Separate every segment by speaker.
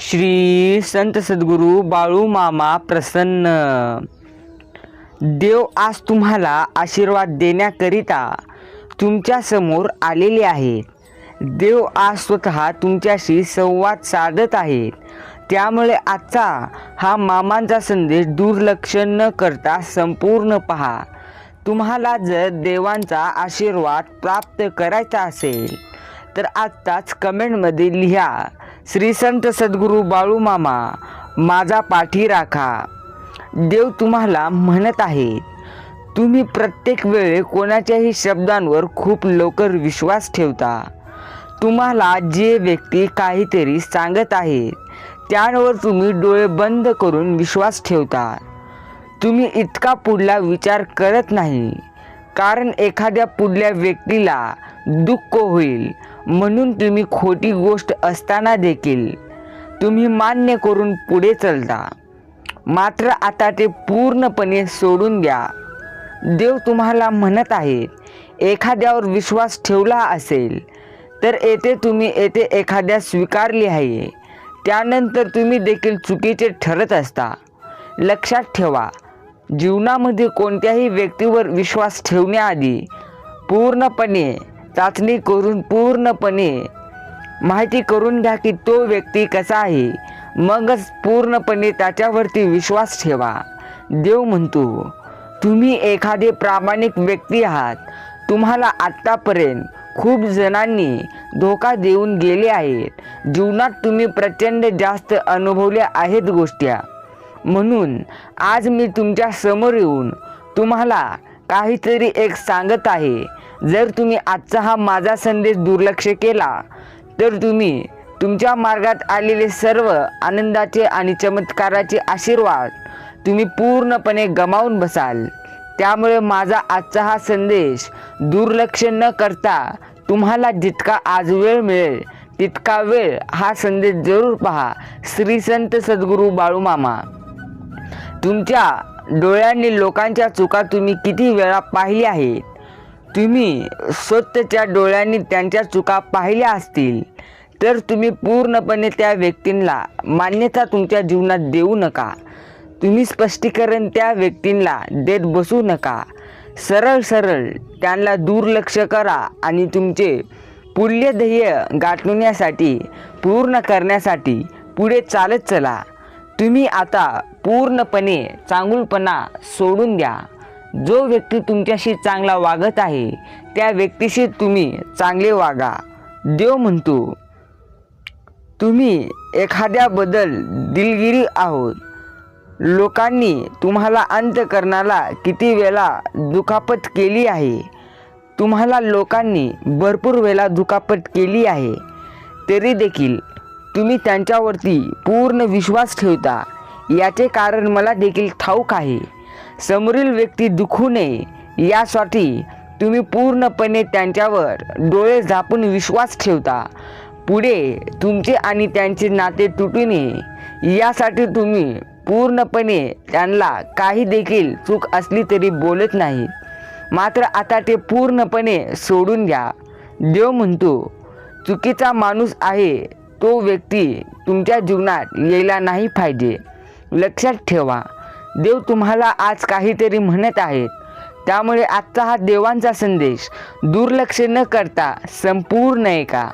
Speaker 1: श्री संत सद्गुरू बाळू मामा प्रसन्न. देव आज तुम्हाला आशीर्वाद देण्याकरिता तुमच्यासमोर आलेले आहेत देव आज स्वतः तुमच्याशी संवाद साधत आहेत त्यामुळे आजचा हा मामांचा संदेश दुर्लक्ष न करता संपूर्ण पहा. तुम्हाला जर देवांचा आशीर्वाद प्राप्त करायचा असेल तर आत्ताच कमेंटमध्ये लिहा. श्री संत सद्गुरू बाळू मामा माझा पाठी राखा. देव तुम्हाला म्हणत आहे तुम्ही प्रत्येक वेळे कोणाच्याही शब्दांवर खूप लवकर विश्वास ठेवता. तुम्हाला जे व्यक्ती काहीतरी सांगत आहेत त्यावर तुम्ही डोळे बंद करून विश्वास ठेवता. तुम्ही इतका पुढला विचार करत नाही कारण एखाद्या पुढल्या व्यक्तीला दुःख होईल म्हणून तुम्ही खोटी गोष्ट असताना देखील तुम्ही मान्य करून पुढे चलता. मात्र आता ते पूर्णपणे सोडून द्या. देव तुम्हाला म्हणत आहेत एखाद्यावर विश्वास ठेवला असेल तर येथे तुम्ही येथे एखाद्या स्वीकारली आहे. त्यानंतर तुम्ही देखील चुकीचे ठरत असता. लक्षात ठेवा जीवनामध्ये कोणत्याही व्यक्तीवर विश्वास ठेवण्याआधी पूर्णपणे चाचणी करून पूर्णपणे माहिती करून घ्या की तो व्यक्ती कसा आहे. मगच पूर्णपणे त्याच्यावरती विश्वास ठेवा. देव म्हणतो तुम्ही एखादे प्रामाणिक व्यक्ती आहात. तुम्हाला आत्तापर्यंत खूप जणांनी धोका देऊन गेले आहेत. जीवनात तुम्ही प्रचंड जास्त अनुभवल्या आहेत गोष्ट्या म्हणून आज मी तुमच्यासमोर येऊन तुम्हाला काहीतरी एक सांगत आहे. जर तुम्ही आजचा हा माझा संदेश दुर्लक्ष केला तर तुम्ही तुमच्या मार्गात आलेले सर्व आनंदाचे आणि चमत्काराचे आशीर्वाद तुम्ही पूर्णपणे गमावून बसाल. त्यामुळे माझा आजचा हा संदेश दुर्लक्ष न करता तुम्हाला जितका आज वेळ मिळेल तितका वेळ हा संदेश जरूर पहा. श्री संत सद्गुरू बाळूमामा. तुमच्या डोळ्यांनी लोकांच्या चुका तुम्ही किती वेळा पाहिल्या आहेत? तुम्ही स्वतःच्या डोळ्यांनी त्यांच्या चुका पाहिल्या असतील तर तुम्ही पूर्णपणे त्या व्यक्तींना मान्यता तुमच्या जीवनात देऊ नका. तुम्ही स्पष्टीकरण त्या व्यक्तींना देत बसू नका. सरळ सरळ त्यांना दुर्लक्ष करा आणि तुमचे पुढले ध्येय गाठवण्यासाठी पूर्ण करण्यासाठी पुढे चालत चला. तुम्ही आता पूर्णपणे चांगुलपणा सोडून द्या. जो व्यक्ती तुमच्याशी चांगला वागत आहे त्या व्यक्तीशी तुम्ही चांगले वागा. देव म्हणतो तुम्ही एखाद्याबद्दल दिलगिरी आहोत. लोकांनी तुम्हाला अंतकरणाला किती वेळा दुखापत केली आहे. तुम्हाला लोकांनी भरपूर वेळा दुखापत केली आहे. तरी देखील तुम्ही त्यांच्यावरती पूर्ण विश्वास ठेवता. याचे कारण मला देखील ठाऊक आहे. समोरील व्यक्ती दुखू नये. यासाठी तुम्ही पूर्णपणे त्यांच्यावर डोळे झापून विश्वास ठेवता. पुढे तुमचे आणि त्यांचे नाते तुटू नये. यासाठी तुम्ही पूर्णपणे त्यांना काही देखील चूक असली तरी बोलत नाही. मात्र आता ते पूर्णपणे सोडून द्या. देव म्हणतो चुकीचा माणूस आहे तो व्यक्ती तुमच्या जीवनात यायला नाही पाहिजे. लक्षात ठेवा देव तुम्हाला आज काहीतरी म्हणत आहेत. त्यामुळे आजचा हा देवांचा संदेश दुर्लक्ष न करता संपूर्ण ऐका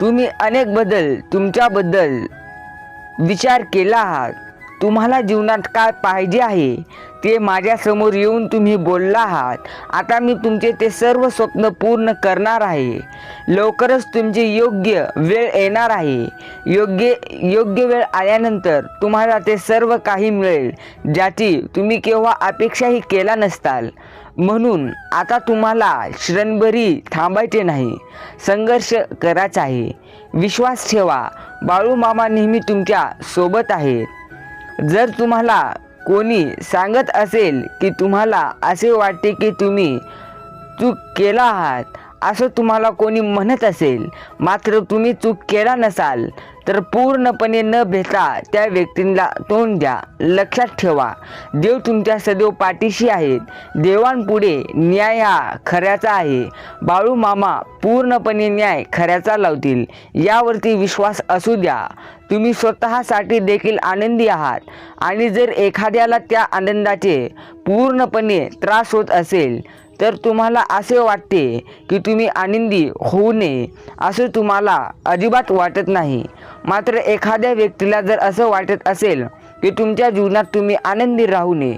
Speaker 1: तुम्ही अनेक बदल तुमच्याबद्दल विचार केला आहात. तुम्हाला जीवनात काय पाहिजे आहे ते माझ्यासमोर येऊन तुम्ही बोलला आहात. आता मी तुमचे ते सर्व स्वप्न पूर्ण करणार आहे. लवकरच तुमची योग्य वेळ येणार आहे. योग्य योग्य वेळ आल्यानंतर तुम्हाला ते सर्व काही मिळेल ज्याची तुम्ही केव्हा अपेक्षाही केला नसताल. म्हणून आता तुम्हाला क्षणभरी थांबायचे नाही. संघर्ष करायचा आहे. विश्वास ठेवा. बाळूमामा नेहमी तुमच्यासोबत आहेत जर तुम्हाला कोणी सांगत असेल की तुम्हाला असे वाटते की तुम्ही चूक केला आहात असं तुम्हाला कोणी म्हणत असेल मात्र तुम्ही चूक केला नसाल तर पूर्णपणे न भेटा त्या व्यक्तींना तोंड द्या. लक्षात ठेवा. देव तुमच्या सदैव पाठीशी आहेत. देवांपुढे न्याय हा खऱ्याचा आहे. बाळू मामा पूर्णपणे न्याय खऱ्याचा लावतील. यावरती विश्वास असू द्या. तुम्ही स्वतःसाठी देखील आनंदी आहात. आणि जर एखाद्याला त्या आनंदाचे पूर्णपणे त्रास होत असेल तर तुम्हाला असे वाटते की तुम्ही आनंदी होऊ नये असं तुम्हाला अजिबात वाटत नाही. मात्र एखाद्या व्यक्तीला जर असं वाटत असेल की तुमच्या जीवनात तुम्ही आनंदी राहू नये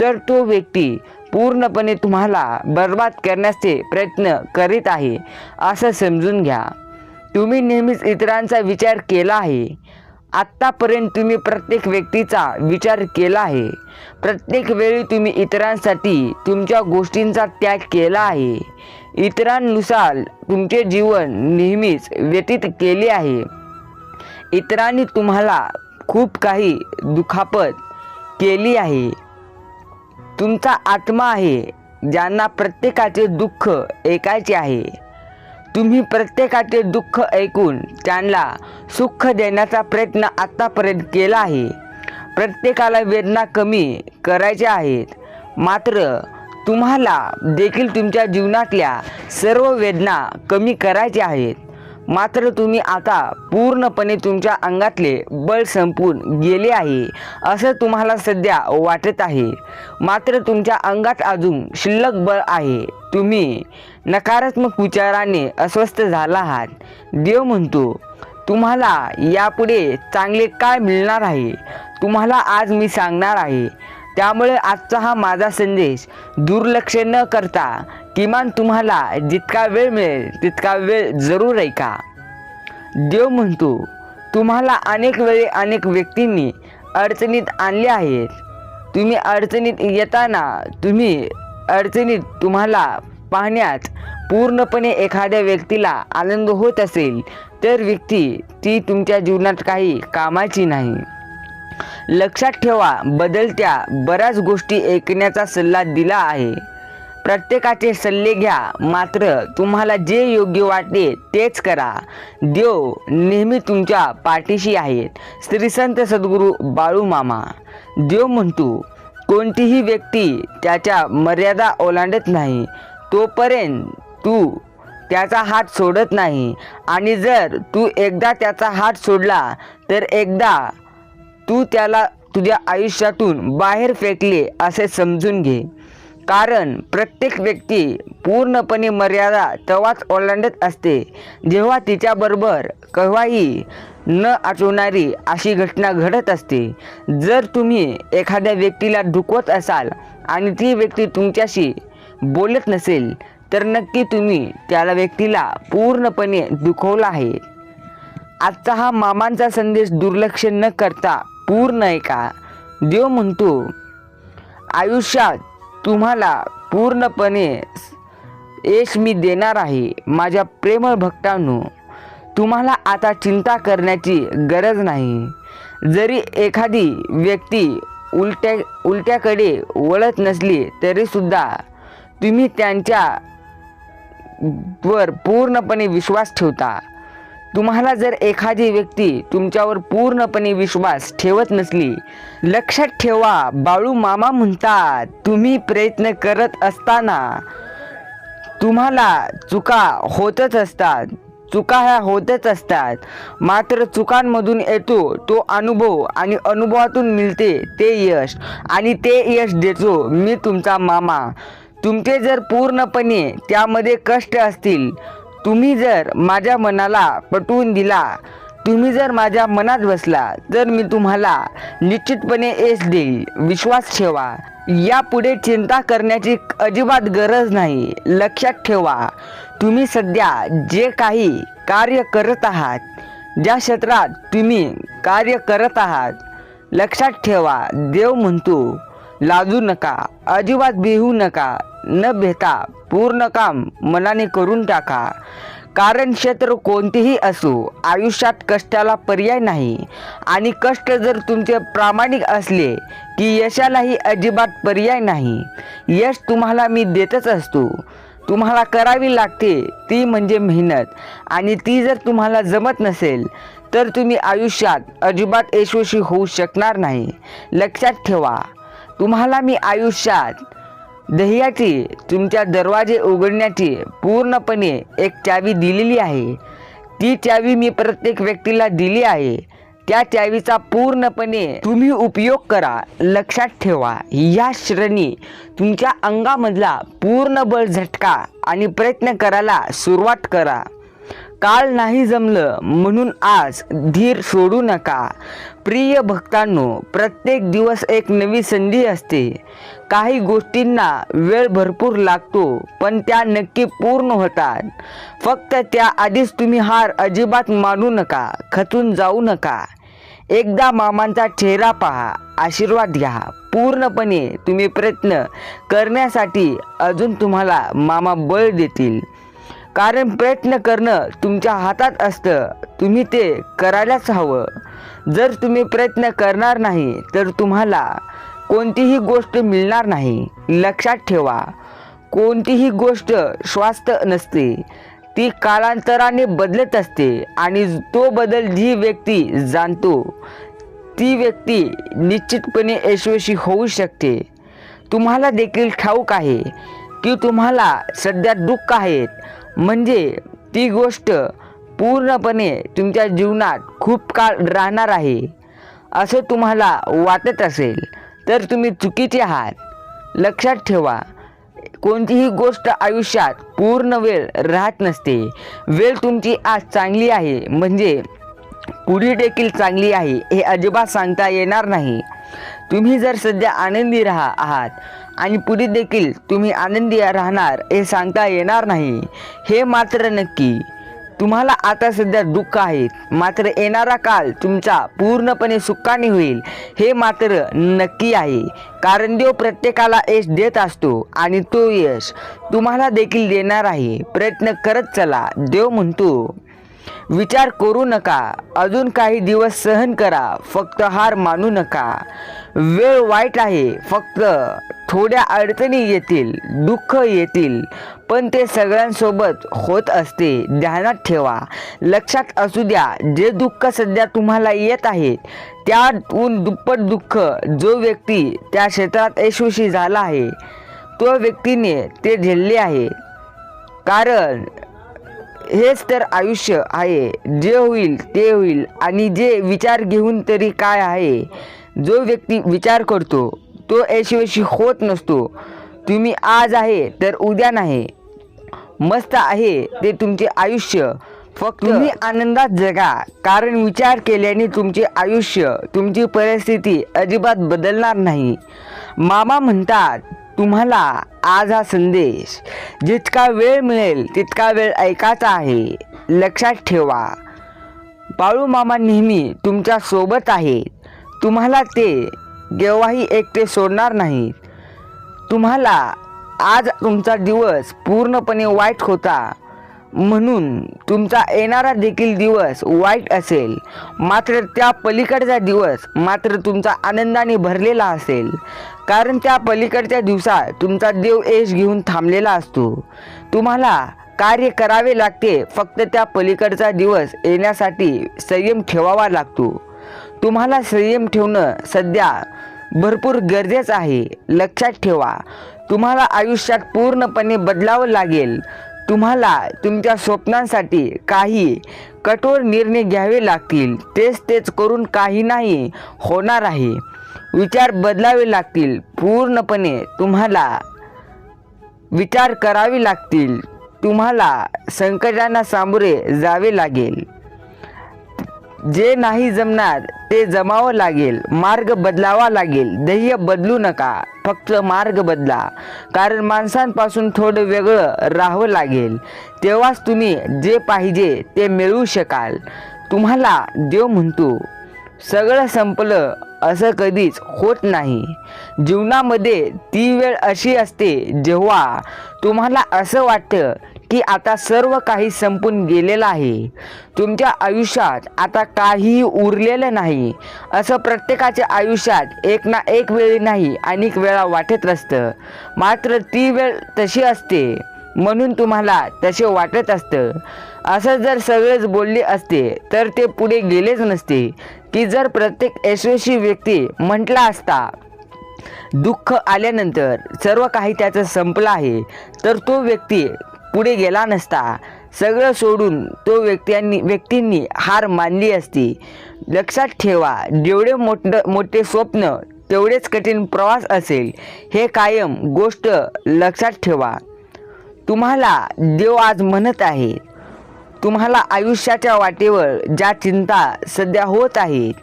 Speaker 1: तर तो व्यक्ती पूर्णपणे तुम्हाला बर्बाद करण्याचे प्रयत्न करीत आहे असं समजून घ्या. तुम्ही नेहमीच इतरांचा विचार केला आहे आत्तापर्यंत तुम्ही प्रत्येक व्यक्तीचा विचार केला आहे. प्रत्येक वेळी तुम्ही इतरांसाठी तुमच्या गोष्टींचा त्याग केला आहे. इतरांनुसार तुमचे जीवन नेहमीच व्यतीत केले आहे. इतरांनी तुम्हाला खूप काही दुखापत केली आहे. तुमचा आत्मा आहे ज्यांना प्रत्येकाचे दुःख ऐकायचे आहे. तुम्ही प्रत्येकाचे दुःख ऐकून त्यांना सुख देण्याचा प्रयत्न आत्तापर्यंत केला आहे. प्रत्येकाला वेदना कमी करायच्या आहेत. मात्र तुम्हाला देखील तुमच्या जीवनातल्या सर्व वेदना कमी करायच्या आहेत. मात्र तुम्ही आता पूर्णपणे तुमच्या अंगातले बळ संपून गेले आहे असं तुम्हाला सध्या वाटत आहे. मात्र तुमच्या अंगात अजून शिल्लक बळ आहे. तुम्ही नकारात्मक विचाराने अस्वस्थ झाला आहात. देव म्हणतो तुम्हाला यापुढे चांगले काय मिळणार आहे? तुम्हाला आज मी सांगणार आहे. त्यामुळे आजचा हा माझा संदेश दुर्लक्ष न करता किमान तुम्हाला जितका वेळ मिळेल तितका वेळ जरूर ऐका. देव म्हणतो तुम्हाला अनेक वेळी अनेक व्यक्तींनी अडचणीत आणले आहेत. तुम्ही अडचणीत येताना तुम्ही अडचणीत तुम्हाला पाहण्यात पूर्णपणे एखाद्या व्यक्तीला आनंद होत असेल तर व्यक्ती ती तुमच्या जीवनात काही कामाची नाही. लक्षात ठेवा बदलत्या बऱ्याच गोष्टी ऐकण्याचा सल्ला दिला आहे. प्रत्येकाचे सल्ले घ्या मात्र तुम्हाला जे योग्य वाटते तेच करा. देव नेहमी तुमच्या पाठीशी आहेत. श्री संत सद्गुरू बाळू मामा. देव म्हणतो कोणतीही व्यक्ती त्याच्या मर्यादा ओलांडत नाही. तोपर्यंत तू त्याचा हात सोडत नाही. आणि जर तू एकदा त्याचा हात सोडला तर एकदा तू त्याला तुझ्या आयुष्यातून बाहेर फेकले असे समजून घे. कारण प्रत्येक व्यक्ती पूर्णपणे मर्यादा तेव्हाच ओलांडत असते जेव्हा तिच्याबरोबर केव्हाही न आठवणारी अशी घटना घडत असते. जर तुम्ही एखाद्या व्यक्तीला दुखवत असाल आणि ती व्यक्ती तुमच्याशी बोलत नसेल तर नक्की तुम्ही त्याला व्यक्तीला पूर्णपणे दुखवला आहे. आजचा हा मामांचा संदेश दुर्लक्ष न करता पूर्ण ऐका देव म्हणतो आयुष्यात तुम्हाला पूर्णपणे यश मी देणार आहे माझ्या प्रेमळ भक्तांनो. तुम्हाला आता चिंता करण्याची गरज नाही. जरी एखादी व्यक्ती उलट्या उलट्याकडे वळत नसली तरीसुद्धा तुम्ही त्यांच्या वर पूर्णपणे विश्वास ठेवता. तुम्हाला जर एखादी व्यक्ती तुमच्यावर पूर्णपणे विश्वास ठेवत नसली लक्षात ठेवा बाळू मामा म्हणतात तुम्ही प्रयत्न करत असताना तुम्हाला चुका होतच असतात चुका ह्या होतच असतात. मात्र चुकांमधून येतो तो अनुभव आणि अनुभवातून मिळते ते यश. आणि ते यश देतो मी तुमचा मामा. तुमचे जर पूर्णपणे त्यामध्ये कष्ट असतील तुम्ही जर माझ्या मनाला पटवून दिला तुम्ही जर माझ्या मनात बसला तर मी तुम्हाला निश्चितपणे यश देईल. विश्वास ठेवा. यापुढे चिंता करण्याची अजिबात गरज नाही. लक्षात ठेवा. तुम्ही सध्या जे काही कार्य करत आहात ज्या क्षेत्रात तुम्ही कार्य करत आहात लक्षात ठेवा. देव म्हणतो लाजू नका अजिबात बिहू नका न भेता पूर्ण काम मनाने करून टाका. कारण क्षेत्र कोणतेही असो आयुष्यात कष्टाला पर्याय नाही. आणि कष्ट जर तुमचे प्रामाणिक असले की यशालाही अजिबात पर्याय नाही. यश तुम्हाला मी देतच असतो. तुम्हाला करावी लागते ती म्हणजे मेहनत. आणि ती जर तुम्हाला जमत नसेल तर तुम्ही आयुष्यात अजिबात यशस्वी होऊ शकणार नाही. लक्षात ठेवा तुम्हाला मी आयुष्यात दह्याची तुमच्या दरवाजे उघडण्याची पूर्णपणे एक चावी दिलेली आहे. ती चावी मी प्रत्येक व्यक्तीला दिली आहे. त्या चावीचा पूर्णपणे तुम्ही उपयोग करा लक्षात ठेवा. या श्रेणी तुमच्या अंगामधला पूर्ण बळ झटका आणि प्रयत्न करायला सुरुवात करा. काल नाही जमलं म्हणून आज धीर सोडू नका. प्रिय भक्तांनो प्रत्येक दिवस एक नवी संधी असते. काही गोष्टींना वेळ भरपूर लागतो पण त्या नक्की पूर्ण होतात. फक्त त्या आधीच तुम्ही हार अजिबात मानू नका खचून जाऊ नका. एकदा मामांचा चेहरा पहा आशीर्वाद घ्या. पूर्णपणे तुम्ही प्रयत्न करण्यासाठी अजून तुम्हाला मामा बळ देतील. कारण प्रयत्न करणं तुमच्या हातात असतं. तुम्ही ते करायलाच हवं. जर तुम्ही प्रयत्न करणार नाही तर तुम्हाला कोणतीही गोष्ट मिळणार नाही. लक्षात ठेवा कोणतीही गोष्ट स्वास्थ नसते. ती कालांतराने बदलत असते आणि तो बदल जी व्यक्ती जाणतो ती व्यक्ती निश्चितपणे यशस्वी होऊ शकते. तुम्हाला देखील ठाऊक आहे की तुम्हाला सध्या दुःख आहेत. म्हणजे ती गोष्ट पूर्णपणे तुमच्या जीवनात खूप काळ राहणार आहे. असं तुम्हाला वाटत असेल तर तुम्ही चुकीचे आहात. लक्षात ठेवा कोणतीही गोष्ट आयुष्यात पूर्ण वेळ राहत नसते. वेळ तुमची आज चांगली आहे म्हणजे पुढे देखील चांगली आहे हे अजिबात सांगता येणार नाही. तुम्ही जर सध्या आनंदी राहा आहात आणि पुढे देखील तुम्ही आनंदी राहणार हे सांगता येणार नाही. हे मात्र नक्की. तुम्हाला आता सध्या दुःख आहेत. मात्र येणारा काल तुमचा पूर्णपणे सुखाने होईल. हे मात्र नक्की आहे. कारण देव प्रत्येकाला यश देत असतो आणि तो यश तुम्हाला देखील देणार आहे. प्रयत्न करत चला. देव म्हणतो विचार करू नका. अजून काही दिवस सहन करा. फक्त हार मानू नका. वेळ वाईट आहे. फक्त थोड्या अडचणी येतील दुःख येतील पण ते सगळ्यांसोबत होत असते. ध्यानात ठेवा. लक्षात असू द्या जे दुःख सध्या तुम्हाला येत आहे त्यातून दुप्पट दुःख जो व्यक्ती त्या क्षेत्रात यशस्वी झाला आहे तो व्यक्तीने ते झेलले आहे. कारण हेच तर आयुष्य आहे. जे होईल ते होईल. आणि जे विचार घेऊन तरी काय आहे? जो व्यक्ती विचार करतो तो यशस्वी होत नसतो. तुम्ही आज आहे तर उद्या नाही. मस्त आहे ते तुमचे आयुष्य. फक्त तुम्ही आनंदात जगा. कारण विचार केल्याने तुमचे आयुष्य तुमची परिस्थिती अजिबात बदलणार नाही. मामा म्हणतात तुम्हाला आज हा संदेश जितका वेळ मिळेल तितका वेळ ऐकायचा आहे. लक्षात ठेवा. बाळू मामा नेहमी तुमच्यासोबत आहेत. तुम्हाला ते केव्हाही एकटे सोडणार नाहीत. तुम्हाला आज तुमचा दिवस पूर्णपणे वाईट होता. म्हणून तुमचा येणारा देखील दिवस वाईट असेल. मात्र त्या पलीकडचा दिवस मात्र तुमचा आनंदाने भरलेला असेल. कारण त्या पलीकडच्या दिवसात तुमचा देव यश घेऊन थांबलेला असतो. तुम्हाला कार्य करावे लागते फक्त त्या पलीकडचा दिवस येण्यासाठी संयम ठेवावा लागतो. तुम्हाला संयम ठेवणं सध्या भरपूर गरजेचं आहे. लक्षात ठेवा तुम्हाला आयुष्यात पूर्णपणे बदलावं लागेल. तुम्हाला तुमच्या स्वप्नांसाठी काही कठोर निर्णय घ्यावे लागतील. तेच तेच करून काही नाही होणार आहे. विचार बदलावे लागतील पूर्णपणे तुम्हाला. विचार करावे लागतील तुम्हाला संकटांना सामोरे जावे लागेल. जे नाही जमणार ते जमावं लागेल मार्ग बदलावा लागेल. ध्येय बदलू नका फक्त मार्ग बदला. कारण माणसांपासून थोडं वेगळं राहावं लागेल. तेव्हाच तुम्ही जे पाहिजे ते मिळवू शकाल. तुम्हाला देव म्हणतो सगळं संपलं असं कधीच होत नाही. जीवनामध्ये ती वेळ अशी असते जेव्हा तुम्हाला असं वाटतं की आता सर्व काही संपून गेलेलं आहे. तुमच्या आयुष्यात आता काहीही उरलेलं नाही. असं प्रत्येकाच्या आयुष्यात एक ना एक वेळी नाही अनेक वेळा वाटत असतं. मात्र ती वेळ तशी असते म्हणून तुम्हाला तसे वाटत असतं. असं जर सगळेच बोलले असते तर ते पुढे गेलेच नसते. की जर प्रत्येक यशस्वी व्यक्ती म्हटला असता दुःख आल्यानंतर सर्व काही त्याचं संपलं आहे तर तो व्यक्ती पुढे गेला नसता. सगळं सोडून तो व्यक्तींनी व्यक्तींनी हार मानली असती. लक्षात ठेवा जेवढे मोठं मोठे स्वप्न तेवढेच कठीण प्रवास असेल. हे कायम गोष्ट लक्षात ठेवा. तुम्हाला देव आज म्हणत आहे तुम्हाला आयुष्याच्या वाटेवर ज्या चिंता सध्या होत आहेत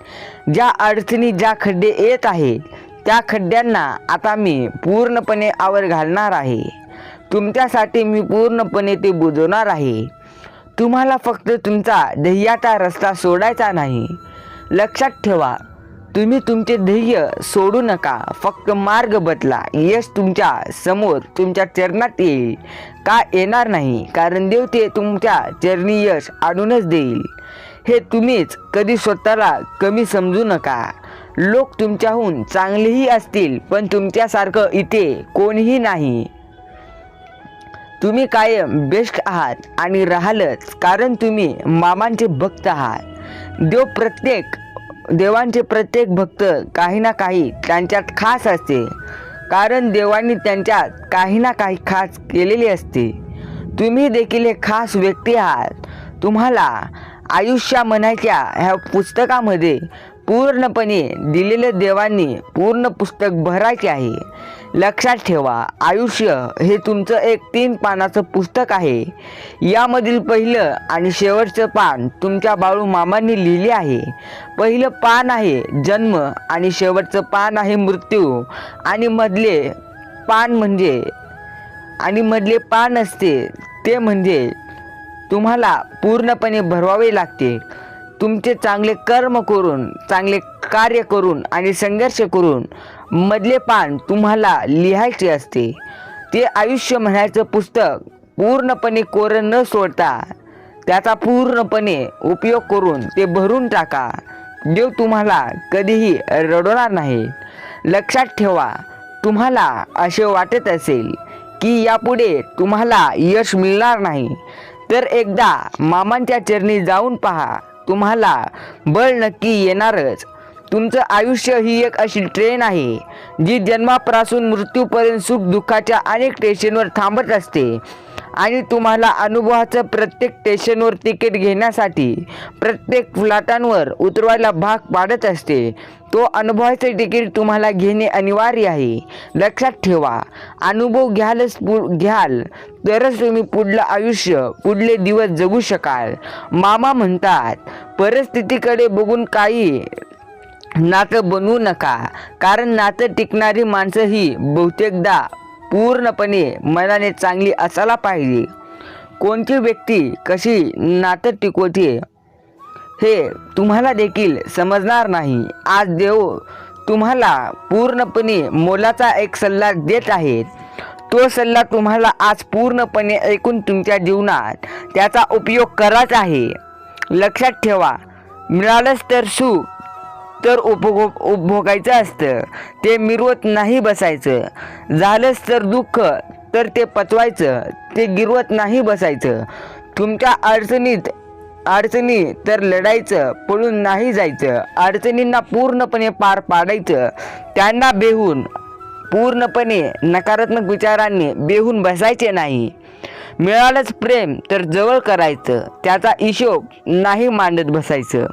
Speaker 1: ज्या अडचणी ज्या खड्डे येत आहेत त्या खड्ड्यांना आता मी पूर्णपणे आवर घालणार आहे. तुमच्यासाठी मी पूर्णपणे ते बुजवणार आहे. तुम्हाला फक्त तुमचा ध्येयाचा रस्ता सोडायचा नाही. लक्षात ठेवा तुम्ही तुमचे ध्येय सोडू नका. फक्त मार्ग बदला. यश तुमच्यासमोर तुमच्या चरणात येईल. का येणार नाही? कारण देव ते तुमच्या चरणी यश आणूनच देईल. हे तुम्हीच कधी स्वतःला कमी समजू नका. लोक तुमच्याहून चांगलेही असतील पण तुमच्यासारखं इथे कोणीही नाही. तुम्ही कायम बेस्ट आहात आणि राहालच कारण तुम्ही मामांचे भक्त आहात. देव प्रत्येक देवांचे प्रत्येक भक्त काही ना काही त्यांच्यात खास असते. कारण देवांनी त्यांच्यात काही ना काही खास केलेले असते. तुम्ही देखील एक खास व्यक्ती आहात. तुम्हाला आयुष्या म्हणायच्या ह्या पुस्तकामध्ये पूर्णपणे दिलेल्या देवांनी पूर्ण पुस्तक भरायचे आहे. लक्षात ठेवा आयुष्य हे तुमचं एक तीन पानाचं पुस्तक आहे. यामधील पहिलं आणि शेवटचं पान तुमच्या बाळू मामांनी लिहिले आहे. पहिलं पान आहे जन्म आणि शेवटचं पान आहे मृत्यू. आणि मधले पान म्हणजे आणि मधले पान असते ते म्हणजे तुम्हाला पूर्णपणे भरवावे लागते. तुमचे चांगले कर्म करून चांगले कार्य करून आणि संघर्ष करून मधले पान तुम्हाला लिहायचे असते. ते आयुष्य म्हणायचं पुस्तक पूर्णपणे कोरं न सोडता त्याचा पूर्णपणे उपयोग करून ते भरून टाका. देव तुम्हाला कधीही रडवणार नाही. लक्षात ठेवा तुम्हाला असे वाटत असेल की यापुढे तुम्हाला यश मिळणार नाही. तर एकदा मामांच्या चरणी जाऊन पहा. तुम्हाला बळ नक्की येणारच. तुमचं आयुष्य ही एक अशी ट्रेन आहे जी जन्मापासून मृत्यूपर्यंत सुख दुःखाच्या अनेक स्टेशनवर थांबत असते. आणि तुम्हाला अनुभवाचं प्रत्येक स्टेशनवर तिकीट घेण्यासाठी प्रत्येक फ्लाटांवर उतरवायला भाग पाडत असते. तो अनुभवाचं तिकीट तुम्हाला घेणे अनिवार्य आहे. लक्षात ठेवा अनुभव घ्यालच पु घ्याल तरच तुम्ही पुढलं आयुष्य पुढले दिवस जगू शकाल. मामा म्हणतात परिस्थितीकडे बघून काही नातं बनवू नका कारण नातं टिकणारी माणसं ही बहुतेकदा पूर्णपणे मनाने चांगली असायला पाहिजे. कोणती व्यक्ती कशी नातं टिकवते हे तुम्हाला देखील समजणार नाही. आज देव तुम्हाला पूर्णपणे मोलाचा एक सल्ला देत आहेत तो सल्ला तुम्हाला आज पूर्णपणे ऐकून तुमच्या जीवनात त्याचा उपयोग करायचा आहे. लक्षात ठेवा मिळालंच तर सुख तर उपभोग उपभोगायचं असतं. ते मिरवत नाही बसायचं. झालंच तर दुःख तर ते पचवायचं. ते गिरवत नाही बसायचं. तुमच्या अडचणीत अडचणी तर लढायचं पळून नाही जायचं. अडचणींना पूर्णपणे पार पाडायचं. त्यांना बेहून पूर्णपणे नकारात्मक विचारांनी बेहून बसायचे नाही. मिळालंच प्रेम तर जवळ करायचं. त्याचा हिशोब नाही मांडत बसायचं.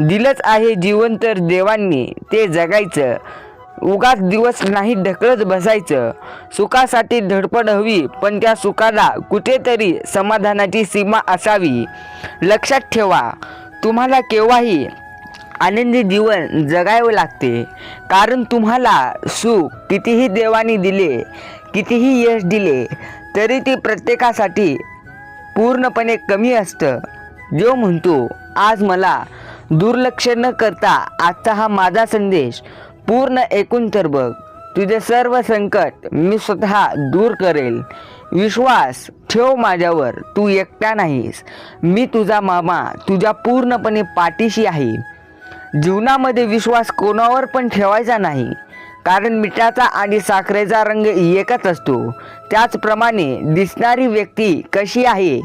Speaker 1: दिलंच आहे जीवन तर देवांनी ते जगायचं. उगाच दिवस नाही ढकलत बसायचं. सुखासाठी धडपड हवी पण त्या सुखाला कुठेतरी समाधानाची सीमा असावी. लक्षात ठेवा तुम्हाला केव्हाही आनंदी जीवन जगावे लागते. कारण तुम्हाला सुख कितीही देवाने दिले कितीही यश दिले तरी ती प्रत्येकासाठी पूर्णपणे कमी असतं. जो म्हणतो आज मला दुर्लक्ष न करता आजचा हा माझा संदेश पूर्ण ऐकून तर बघ. तुझे सर्व संकट मी स्वतः दूर करेल. विश्वास ठेव माझ्यावर तू एकटा नाहीस. मी तुझा मामा तुझ्या पूर्णपणे पाठीशी आहे. जीवनामध्ये विश्वास कोणावर पण ठेवायचा नाही. कारण मिठाचा आणि साखरेचा रंग एकच असतो. त्याचप्रमाणे दिसणारी व्यक्ती कशी आहे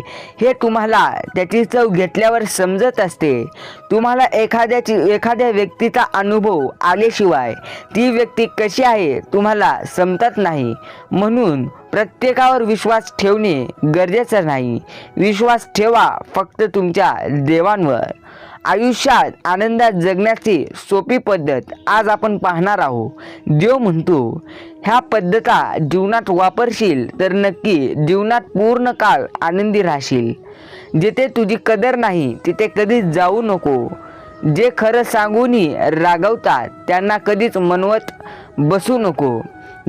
Speaker 1: हे तुम्हाला त्याची चव घेतल्यावर समजत असते. तुम्हाला एखाद्याची एखाद्या व्यक्तीचा अनुभव आल्याशिवाय ती व्यक्ती कशी आहे तुम्हाला समजत नाही. म्हणून प्रत्येकावर विश्वास ठेवणे गरजेचं नाही. विश्वास ठेवा फक्त तुमच्या देवांवर. आयुष्यात आनंदात जगण्याची सोपी पद्धत आज आपण पाहणार आहोत. देव म्हणतो ह्या पद्धता जीवनात वापरशील तर नक्की जीवनात पूर्ण काळ आनंदी राहशील. जिथे तुझी कदर नाही तिथे कधीच जाऊ नको. जे खरं सांगूनही रागवतात त्यांना कधीच मनवत बसू नको.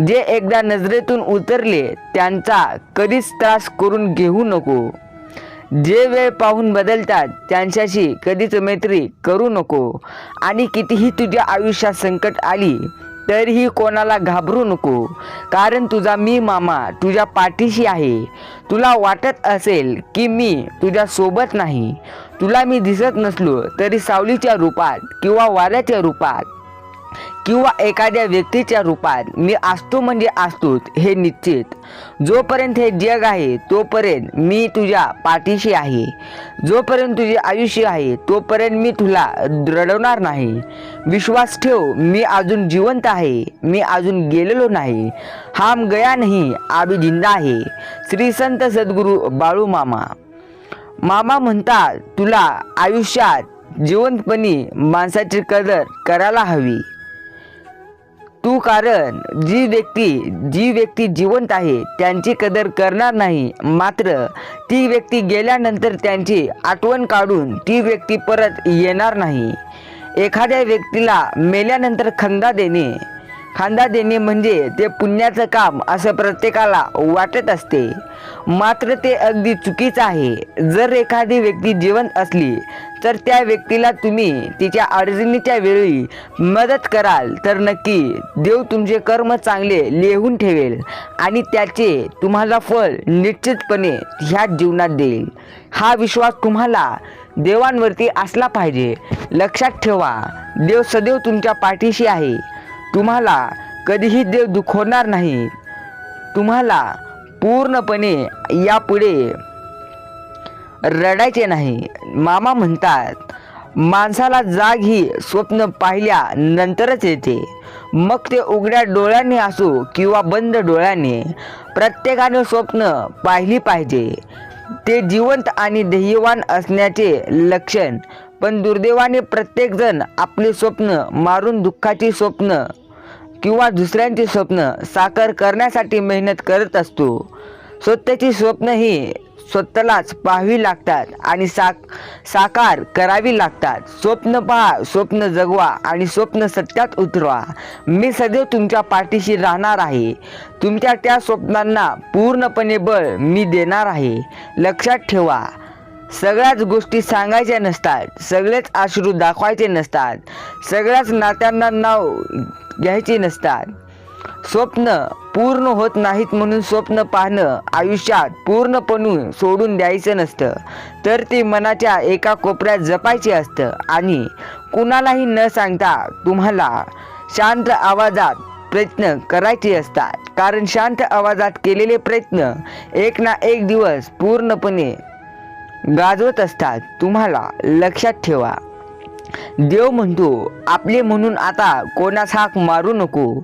Speaker 1: जे एकदा नजरेतून उतरले त्यांचा कधीच त्रास करून घेऊ नको. जे वेळ पाहून बदलतात त्यांच्याशी कधीच मैत्री करू नको. आणि कितीही तुझ्या आयुष्यात संकट आली तरीही कोणाला घाबरू नको. कारण तुझा मी मामा तुझ्या पाठीशी आहे. तुला वाटत असेल की मी तुझ्या सोबत नाही. तुला मी दिसत नसलो तरी सावलीच्या रूपात किंवा वाऱ्याच्या रूपात किंवा एखाद्या व्यक्तीच्या रूपात मी असतो म्हणजे असतोच हे निश्चित. जोपर्यंत हे जग आहे तोपर्यंत मी तुझ्या पाठीशी आहे. जोपर्यंत तुझे आयुष्य आहे तोपर्यंत मी तुला रडवणार नाही. विश्वास ठेव मी अजून जिवंत आहे मी अजून गेलेलो नाही. हम गया नाही आबी जिंदा आहे. श्री संत सद्गुरू बाळू मामा. मामा म्हणतात तुला आयुष्यात जिवंतपणी माणसाची कदर करायला हवी. तू कारण जी व्यक्ती जी व्यक्ती जिवंत आहे त्यांची कदर करणार नाही. मात्र ती व्यक्ती गेल्यानंतर त्यांची आठवण काढून ती व्यक्ती परत येणार नाही. एखाद्या व्यक्तीला मेल्यानंतर खंदा देणे. खांदा देणे म्हणजे ते पुण्याचं काम असं प्रत्येकाला वाटत असते. मात्र ते अगदी चुकीचं आहे. जर एखादी व्यक्ती जिवंत असली तर त्या व्यक्तीला तुम्ही तिच्या अडचणीच्या वेळी मदत कराल. तर नक्की देव तुमचे कर्म चांगले लिहून ठेवेल आणि त्याचे तुम्हाला फळ निश्चितपणे ह्या जीवनात देईल. हा विश्वास तुम्हाला देवांवरती असला पाहिजे. लक्षात ठेवा देव सदैव तुमच्या पाठीशी आहे. तुम्हाला कधीही देव दुखवणार नाही. तुम्हाला पूर्णपणे यापुढे रडायचे नाही. मामा म्हणतात माणसाला जाग ही स्वप्न पाहिल्या नंतरच येते. मग ते उघड्या डोळ्याने असो किंवा बंद डोळ्याने प्रत्येकाने स्वप्न पाहिली पाहिजे. ते जिवंत आणि ध्येयवान असण्याचे लक्षण. पण दुर्दैवाने प्रत्येकजण आपले स्वप्न मारून दुःखाची स्वप्न किंवा दुसऱ्यांची स्वप्न साकार करण्यासाठी मेहनत करत असतो. स्वतःची स्वप्न ही स्वतःलाच पाहावी लागतात आणि साक साकार करावी लागतात. स्वप्न पहा स्वप्न जगवा आणि स्वप्न सत्यात उतरवा. मी सदैव तुमच्या पाठीशी राहणार आहे. तुमच्या त्या स्वप्नांना पूर्णपणे बळ मी देणार आहे. लक्षात ठेवा सगळ्याच गोष्टी सांगायच्या नसतात सगळेच अश्रू दाखवायचे नसतात सगळ्याच नात्यांना नाव घ्यायचे नसतात. स्वप्न पूर्ण होत नाहीत म्हणून स्वप्न पाहणं आयुष्यात पूर्णपणे सोडून द्यायचं नसतं. तर ते मनाच्या एका कोपऱ्यात जपायचे असतं आणि कुणालाही न सांगता तुम्हाला शांत आवाजात प्रयत्न करायचे असतात. कारण शांत आवाजात केलेले प्रयत्न एक ना एक दिवस पूर्णपणे गाजवत असतात. तुम्हाला लक्षात ठेवा. देव म्हणतो आपले म्हणून आता कोणास हाक मारू नको.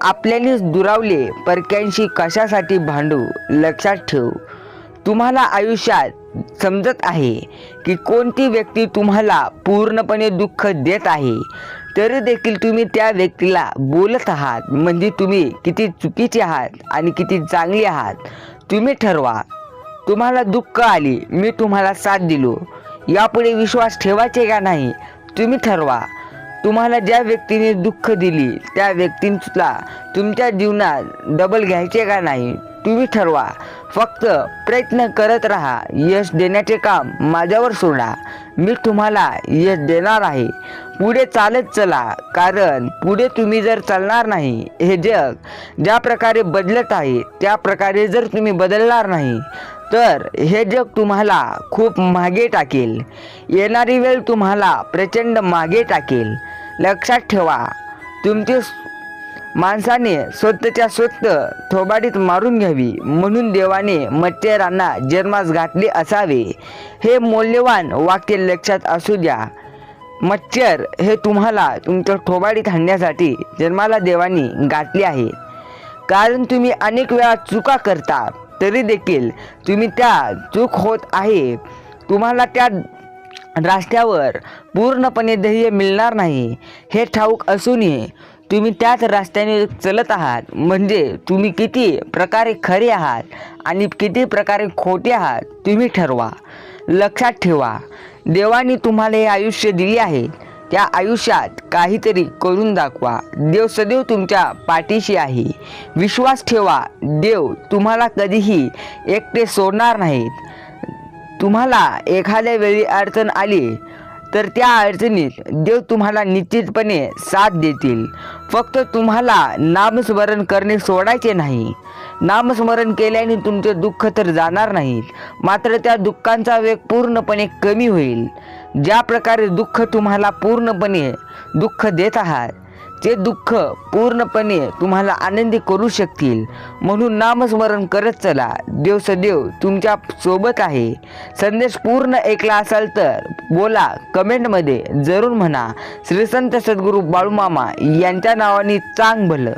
Speaker 1: आपल्यानेच दुरावले परक्यांशी कशासाठी भांडू लक्षात ठेव. तुम्हाला आयुष्यात समजत आहे की कोणती व्यक्ती तुम्हाला पूर्णपणे दुःख देत आहे तरी देखील तुम्ही त्या व्यक्तीला बोलत आहात. म्हणजे तुम्ही किती चुकीचे आहात आणि किती चांगले आहात तुम्ही ठरवा. तुम्हाला दुःख आली मी तुम्हाला साथ दिलो. यापुढे विश्वास ठेवायचे का नाही तुम्ही ठरवा. तुम्हाला ज्या व्यक्तीने दुःख दिली त्या व्यक्तीला तुमच्या जीवनात डबल घ्यायचे का नाही तुम्ही ठरवा. फक्त प्रयत्न करत राहा. यश देण्याचे काम माझ्यावर सोडा. मी तुम्हाला यश देणार आहे. पुढे चालत चला. कारण पुढे तुम्ही जर चालणार नाही हे जग ज्या प्रकारे बदलत आहे त्या प्रकारे जर तुम्ही बदलणार नाही तर हे जग तुम्हाला खूप मागे टाकेल. येणारी वेळ तुम्हाला प्रचंड मागे टाकेल. लक्षात ठेवा. तुमचे माणसाने स्वतःच्या स्वतः थोबाडीत मारून घ्यावी. म्हणून देवाने मच्छरांना जन्मास घातले असावे. हे मौल्यवान वाक्य लक्षात असू द्या. मच्छर हे तुम्हाला तुमच्या थोबाडीत हाणण्यासाठी जन्माला देवाने घातले आहे. कारण तुम्ही अनेक वेळा चुका करता तरी देखील तुम्ही त्या चूक होत आहे. तुम्हाला त्या रस्त्यावर पूर्णपणे ध्येय मिळणार नाही. हे ठाऊक असूनही तुम्ही त्याच रस्त्याने चलत आहात. म्हणजे तुम्ही किती प्रकारे खरे आहात आणि किती प्रकारे खोटे आहात तुम्ही ठरवा. लक्षात ठेवा देवाने तुम्हाला हे आयुष्य दिले आहे. त्या आयुष्यात काहीतरी करून दाखवा. देव सदैव तुमच्या पाठीशी आहे. विश्वास ठेवा देव तुम्हाला कधीही एकटे सोडणार नाहीत. तुम्हाला एखाद्या वेळी अडचण आली तर त्या अडचणीत देव तुम्हाला निश्चितपणे साथ देतील. फक्त तुम्हाला नामस्मरण करणे सोडायचे नाही. नामस्मरण केल्याने तुमचे दुःख तर जाणार नाहीत मात्र त्या दुःखांचा वेग पूर्णपणे कमी होईल. ज्या प्रकारे दुःख तुम्हाला पूर्णपणे दुःख देत आहात ते दुःख पूर्णपणे तुम्हाला आनंदी करू शकतील म्हणून नामस्मरण करत चला. देव सदैव तुमच्यासोबत आहे. संदेश पूर्ण ऐकला असाल तर बोला कमेंटमध्ये जरूर म्हणा. श्रीसंत सद्गुरू बाळूमामा यांच्या नावाने चांग भलं